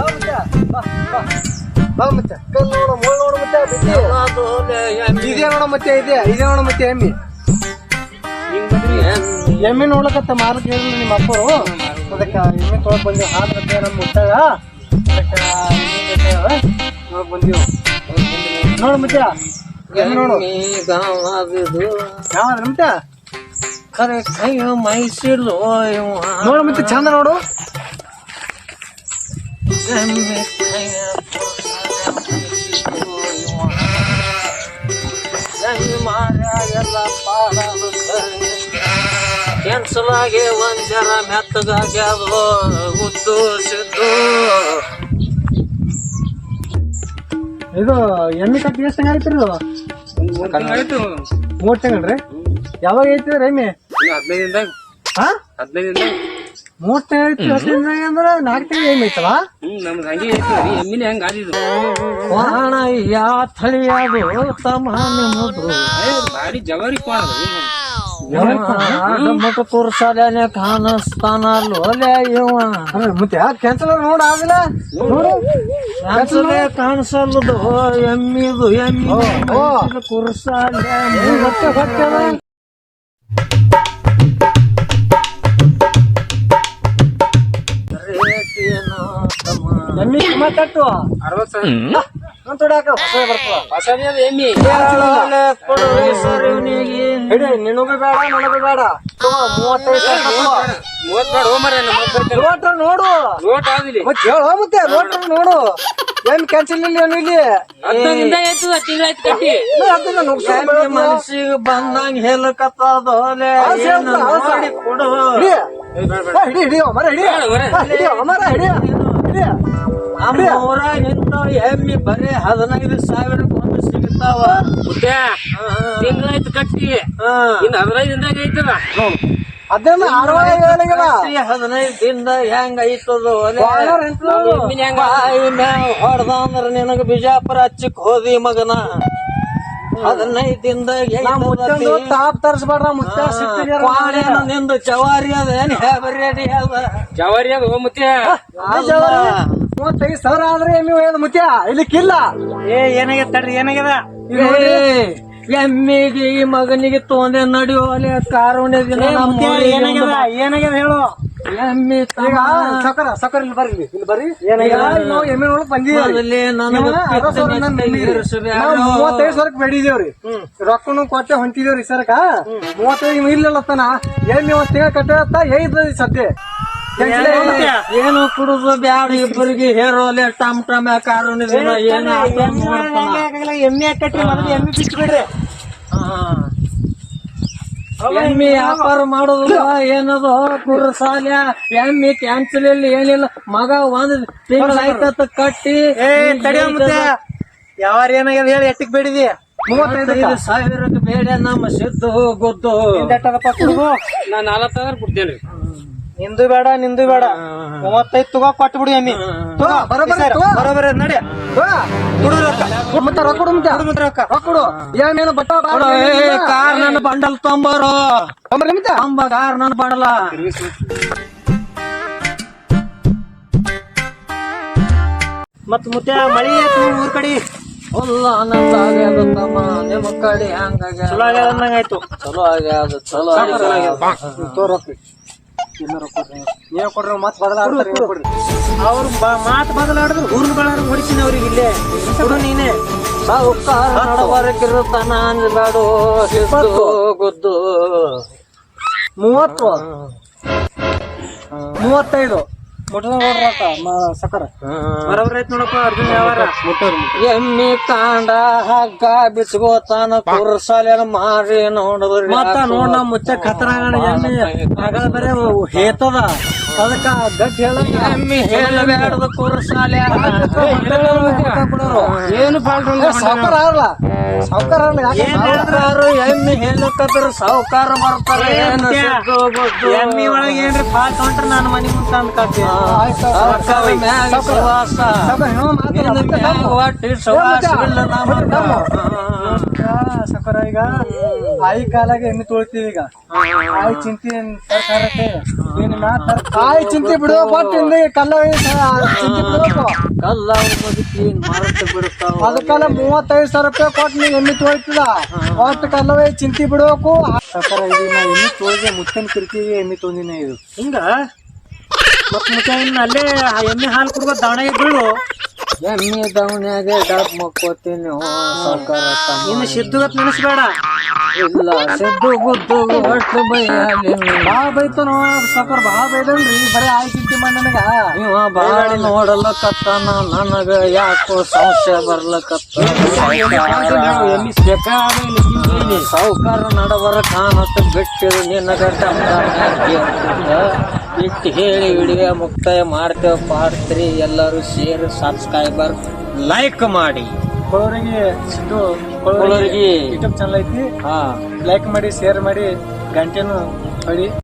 ಬಾ ನೋಡು ಮತ್ತೆ ಇದೆ ನೋಡ ಮತ್ತೆ ಎಮ್ಮಿ ಎಮ್ಮೆ ನೋಡ್ಲಕತ್ತ ಮಾರಕ್ ಹೇಳಿಲ್ಲ ನಿಮ್ಮ ಅಪ್ಪರು ಅದಕ್ಕೆ ಎಮ್ಮೆ ತೊಗೊಳಕ್ ಬಂದೀವಿ ಹಾಲು ನಮ್ಮ ಮುಟ್ಟಾಗ ಅದಕ್ಕೆ ಬಂದೀವ್ ನೋಡು ಮುತ್ಯ ಎಮ್ಮಿ ನೋಡು ಯಾವ ಮುತ್ಯ ಕರೆ ಕೈ ಮೈಸೂರು ನೋಡು ಮತ್ತೆ ಚಂದ ನೋಡು ಎಲ್ಲ ಕ್ಯಾನ್ಸಲ್ ಆಗಿ ಒಂದ್ ಜರ ಮೆತ್ತಗಾಗ್ಯಾದು ಉದ್ದು ಸಿದ್ದು ಇದು? ಎಮ್ಮಿ ಕಟ್ಟಿ ಎಷ್ಟು ಆಗೈತ್ರಿ ಇದು ಮೂರ್ ತಿಂಗಳ್ರಿ ಯಾವಾಗ ಐತಿ ಎಮ್ಮಿ ಹದಿನೈದಿಂದಾಗ ಹಾ? ಹದಿನೈದಿಂದಾಗ ಮೂರ್ ತಿಂಗಳ ಅಂದ್ರ ನಾಲ್ಕು ತಿಂಗಳ ಏನ್ ಐತಲ್ಲ ನಮ್ದು ಹಂಗೆ ಐತಿ ರೀ ಎಮ್ಮಿನ ಹೆಂಗ್ ಆದಿದು ವಾಣ ಯಾ ಥಳಿಯಾದು ತಮ್ಮ ನಿಮ್ಮದು ಭಾರಿ ಜವಾರಿ ಕೋಣ ಮಟ್ಟ ಕಾಣಿಸ್ತಾನ ಇವ ಮತ್ತೆ ಕ್ಯಾನ್ಸಲ್ ನೋಡ ಆಗಿಲ್ಲ ನೋಡು. ಕ್ಯಾನ್ಸಲೇ ಕಾಣಿಸಲ್ಲದು. ಎಮ್ಮಿದು ಎಮ್ಮಿ. ಕುರ್ಸಾಲೆ ಮತ್ತೆ ಎಮ್ಮಿ ಸಾವಿರ. ಹೊಸ ಬರ್ತವ ಹೊಸದೇ ಅದ ಎಮ್ಮಿ. ಹಿಡಿ ನಿನಗೂ ಬೇಡ ನನಗೂ ಬೇಡ. ಮೂವತ್ತೈದು ನೋಡು. ನೋಟ್ ಆದಿಲ್ಲಿ ಮತ್ತೆ ಹೇಳು ಮತ್ತೆ ನೋಟ್ರ ನೋಡು. ಏನ್ ಕ್ಯಾನ್ಸಲ್ ಇಲ್ಲ ಏನು ಇಲ್ಲಿ. ಮನಸ್ಸಿಗೆ ಬಂದಂಗ ಹೇಳಕತ್ತದೋಲೆ ಹಿಡಿಯೋ ಮರ ಹಿಡಿಯೋ ಹಿಡಿಯೋ ಮರೆ. ಆ, ಹಿಡಿ ಊರಾಗ ಊರಾಗಿಂದ ಎಮ್ಮಿ ಬರೀ ಹದಿನೈದು ಸಾವಿರ ಒಂದು ಸಿಗ್ತಾವ. ಮುದ್ದೆ ತಿಂಗಳಾಯ್ತು ಕಟ್ಟಿ. ಇನ್ನು ಹದಿನೈದು ಹೇಳಿಗಲ್ಲ ಈ ಹದಿನೈದು ದಿನದ ಹೆಂಗ ಐತದು ಬಾಯಿ ಮ್ಯಾಗ ಹೊಡ್ದ ಅಂದ್ರ ನಿನಗ ಬಿಜಾಪುರ ಹಚ್ಚಿಕ್ ಹೋದಿ ಮಗನ. ಹದಿನೈದು ತಾಪ್ ತರಿಸ್ಬೇಡ್ರ ಕ್ವಾಣೇನ ನಿಂದು ಜವಾರಿ ಅದೇನ್ ಅದ ಜವಾರಿ ಅದು ಮುತ್ತೆ ಮೂವತ್ತೈದು ಸಾವಿರ ಆದ್ರೆ ನೀವು ಒಯ್ಯೋದು ಮುತ್ಯ ಇಲ್ಲಿಕ್ಕಿಲ್ಲ ಏ ಏನಾಗ್ಯದ ತಡ್ರಿ ಏನಾಗ್ಯದ? ಎಮ್ಮಿಗೆ ಈ ಮಗನಿಗೆ ತೊಂದ್ರೆ ನಡೆಯುವ ಕಾರುಣ್ಯದಿಂದ ಏನಾಗ್ಯದ? ಏನಾಗ್ಯದ ಹೇಳು? ಎಮ್ಮಿ ಈಗ ಸಕರ ಸಕರ ಇಲ್ಲಿ ಬರ್ರಿ ಇಲ್ಲಿ ಬರ್ರಿ. ನಾವು ಎಮ್ಮೆ ಒಳಗ್ ಬಂದಿದ್ದೀವಿ. ಮೂವತ್ತೈದು ಸಾವಿರಕ್ಕೆ ಬೇಡಿದೇವ್ರಿ ರೊಕ್ಕನು ಕೊಟ್ಟೆ ಹೊಂಟಿದೇವ್ರಿ ಸರ್ಕ. ಮೂವತ್ತೈದು ಇಲ್ಲತ್ತನ ಎಮ್ಮೆ ಒಂದ್ ತಿಂಗಳ ಕಟ್ಟತ್ತ ಐದು ಸದ್ಯ. ಏನು ಕುಡುದು ಬ್ಯಾಡ ಇಬ್ಬರಿಗೆ ಹೇರೋಲೆ ಟಮ್ ಟಮ್ ಕಾರು ಏನು ಎಮ್ಮೆ ಕಟ್ಟಿ ಮೊದಲು ಎಮ್ಮೆ ಬಿಟ್ಟು ಬಿಡ್ರಿ ಎಮ್ಮಿ ವ್ಯಾಪಾರ ಮಾಡೋದು ಏನದು? ಕುರ್ಸಾಲ್ಯ ಎಮ್ಮಿ ಕ್ಯಾನ್ಸಲ್ ಇಲ್ಲಿ ಏನಿಲ್ಲ. ಮಗ ಒಂದ್ ತಿಂಗಳ ಆಯ್ತತ್ತ ಕಟ್ಟಿ. ಯಾವಾರ ಏನಾಗ್ಯದ ಹೇಳಿ ಎಟ್ಟಿಗೆ ಬೇಡಿದಿ? ಮೂವತ್ತೈದು ಐದು ಸಾವಿರಕ್ಕೆ ಬೇಡ ನಮ್ಮ ಸಿದ್ದು ಗೊತ್ತು ನಾನ್ ಕುಡುಗು? ನಾ ನಾಲ್ಕು ಸಾವಿರ ಕೊಡ್ತೇನೆ. ನಿಂದು ಬೇಡ ನಿಂದು ಬೇಡ. ಮೂವತ್ತೈದು ತಗೋ ಕೊಟ್ಟು ಬಿಡು ಎಮ್ಮಿ. ತಗೋ ಬರೋಬರಿ ಬರೋಬರಿ ನಡಿ. ಕೊಡು ರೊಕ್ಕ. ಕೊಡು ಮತ್ತೆ ರೊಕ್ಕ ಕೊಡು ಮತ್ತೆ. ಮತ್ತೆ ರೊಕ್ಕ. ರೊಕ್ಕ ಕೊಡು. ಏನೇನು ಬಟ್ಟ ಕಾರ್ ನನ್ನ ಬಂಡಲ್ ತೊಂಬರು. ತೊಂಬ ಕಾರ್ ನನ್ನ ಬಂಡಲ. ಮತ್ ಮುತ್ತೆ ಮಳಿ ಊರ್ ಕಡೆ? ಹುಲ್ಲ ಆನಂದ ಆಗ್ಯದ ತಮ್ಮ ನಿಮ್ಮ ಕಡೆ ಹಂಗಾಗ್ಯ ಚಲೋ ಆಗ್ಯಾದ ಅನ್ನಂಗಾಯ್ತು ಚಲೋ ಆಗ್ಯಾದ ಚಲೋ ಆಗ್ಯಾದ. ನೀವು ಕೊಡ್ರಿ ಮತ್ತೆ ಬದಲಾಡ್ತಾರೆ ನೀವು ಕೊಡ್ರಿ. ಅವ್ರು ಮಾತು ಬದಲಾಡಿದ್ರು ಬೆಳಾರ ಹೊಡಿತೀನಿ ಅವ್ರಿಗೆ ಇಲ್ಲೇ. ಕೊಡು ನೀನೇ. ಸಾವುಕಾರ ನಡವರಕಿರುತ್ತಾನ ಅಂಜಬೇಡು ಸಿದ್ದು ಗುದ್ದು. ಮೂವತ್ತು. ಮೂವತ್ತೈದು. ಎಮ್ಮಿ ಕಾಂಡ ಹಗ್ಗ ಬಿಚ್ಕೋತಾನ ಕುರ್ಸಾಲೇನ ಮಾರಿ ನೋಡಿದ್ರಿ ಮತ್ತ ನೋಡ್ ನಮ್ಮ ಮುಚ್ಚ ಖತರಾಗಣ ಎಮ್ಮಿ. ಆಗ ಬರೇ ಹೇತದ. ಅದಕ್ಕ ಗಟ್ಟಿ ಹೇಳ ಎಮ್ಮಿ ಹೇಳಬೇಡದ ಕುರ್ಸಾಲೆ ಏನು ಸಾವುಕಾರ ಆಗಲ್ಲ ಸಾವುಕಾರ ಸಾವುಕಾರು ಎಮ್ಮಿ ಹೇಳಕತ್ರ ಸಾವುಕಾರ ಬರ್ತಾರೆ. ಎಮ್ಮಿ ಒಳಗೆ ಏನ್ರಿ ಫಾಲ್ಟ್ ಹೊಂಟ್ರ ನಾನು ಮನಿ ಮುಂದೆ ತಂದ್ ಮ್ಯಾಗ ಸುವಾಸ ಒಟ್ಟಿ ಇಲ್ಲ. ಈಗ ಆಯಿ ಕಾಲಾಗ ಎಣ್ಣೆ ತೊಳಿತೀವಿ ಈಗ. ಆಯಿ ಚಿಂತಿ ಸರ್ಕಾರಕ್ಕೆ ಏನಿಲ್ಲ ತರ್- ಆಯಿ ಚಿಂತಿ ಬಿಡು ಬಟ್ ಹಿಂದೆ ಕಲ್ಲ ಚಿಂತಿ ಬಿಡಬೇಕು ಕಲ್ಲ ಅದಕ್ಕೆಲ್ಲ ಮೂವತ್ತೈದು ಸಾವಿರ ರೂಪಾಯಿ ಕೊಟ್ಟು ನೀವು ಎಣ್ಣೆ ತೊಳಿತದ ಒಟ್ಟು ಕಲ್ಲವೇ ಚಿಂತಿ ಬಿಡಬೇಕು. ಸರ್ಕಾರ ಈಗ ನಾ ಎಣ್ಣೆ ತೊಳೆಗೆ ಮುತ್ತನ ಕಿರಿಕಿಗೆ ಎಣ್ಣೆ ತೊಂದಿನ ಇದು. ಹಿಂಗ? ಮತ್ ಮುತ್ತ ಇನ್ನು ಅಲ್ಲೇ ಎಣ್ಣೆ ಹಾಲು ಕುಡ್ಕೋ ದಾವಣಗೆ ಬೀಳು. ಎಮ್ಮಿ ದವನ್ಯಾಗ ಡಬ್ ಮಕ್ಕೋತೀನಿ. ಇನ್ನು ಸಿದ್ದು ಇನ್ನು ನೆನಸ್ಬೇಡ. ಇಲ್ಲ ಸಿದ್ದು ಗುದ್ದು ಒಟ್ಟು ಬೈಯಾಲಿ. ಬಾ ಬೈತನೋ ಸಕರ್ ಬಾ ಬೈದನ್ರಿ ಬರೀ ಆಯ್ತಿದ್ದಿ ಮಣ್ಣನಗ ಮಾಡಿ ನನಗ. ಇವ ನೋಡಲ್ಲ ನೋಡಲಕತ್ತಾನ ನನಗ ಯಾಕೋ ಸಂಶಯ ಬರ್ಲಕತ್ತ ಎಮ್ಮಿ ಬೇಕಾದ ಸಾವುಕಾರ ನಡಬರ ಕಾಣತ್ತ ಬಿಟ್ಟಿರು ನಿನಗ ಇಟ್ಟು ಹೇಳಿ ವಿಡಿಯೋ ಮುಕ್ತಾಯ ಮಾಡ್ತೇವೆ ಪಾಡ್ತ್ರಿ ಎಲ್ಲರೂ ಶೇರ್ ಸಬ್ಸ್ಕ್ರೈಬರ್ ಲೈಕ್ ಮಾಡಿ. ಸಿದ್ದು ಕೊಳವರಿಗೆ ಯೂಟ್ಯೂಬ್ ಚಾನಲ್ ಐತಿ. ಹಾ. ಲೈಕ್ ಮಾಡಿ ಶೇರ್ ಮಾಡಿ ಗಂಟೆನು ಹೊಡಿ